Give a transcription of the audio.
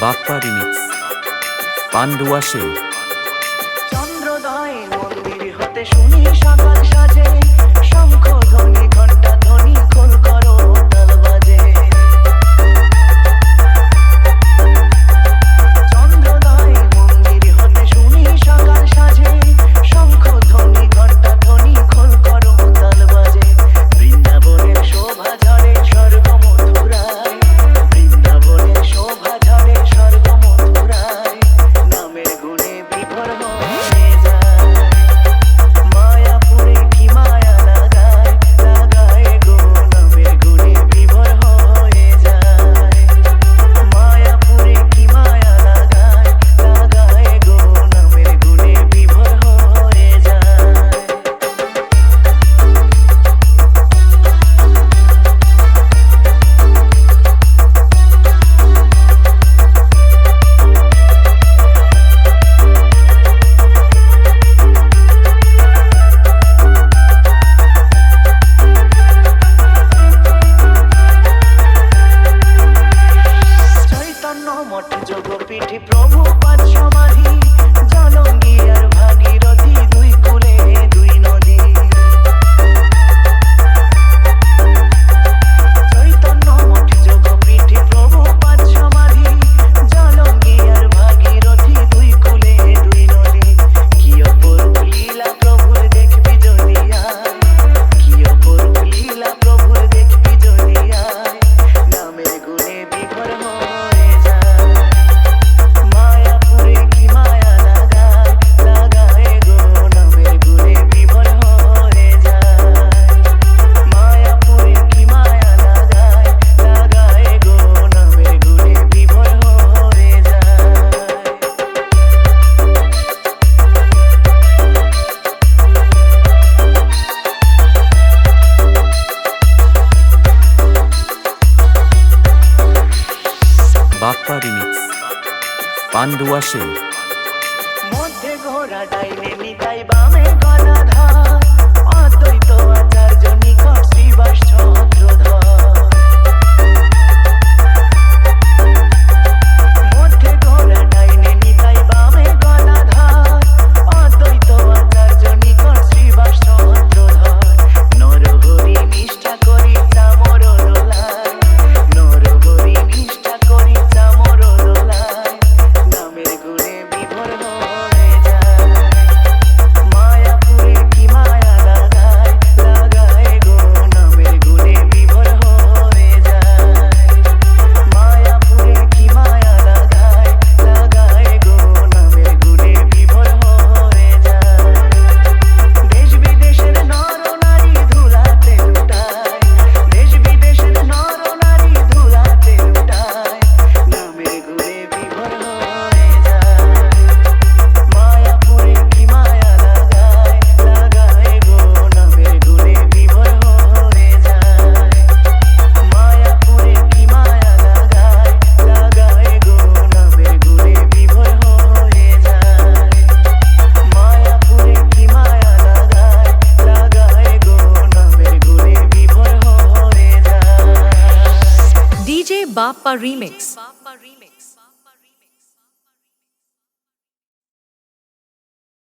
Bappa remix Pandua Sen. চন্দ্রদয় মন্দির হতে শুনি মঠ যোগ পিঠি প্রভু পাঠ সমাধি জনম বাপ্পা রিমিক্স পান্ডুয়া সেন। মধ্যে ঘোড়া ডাইনে নিতাই Bappa Remix.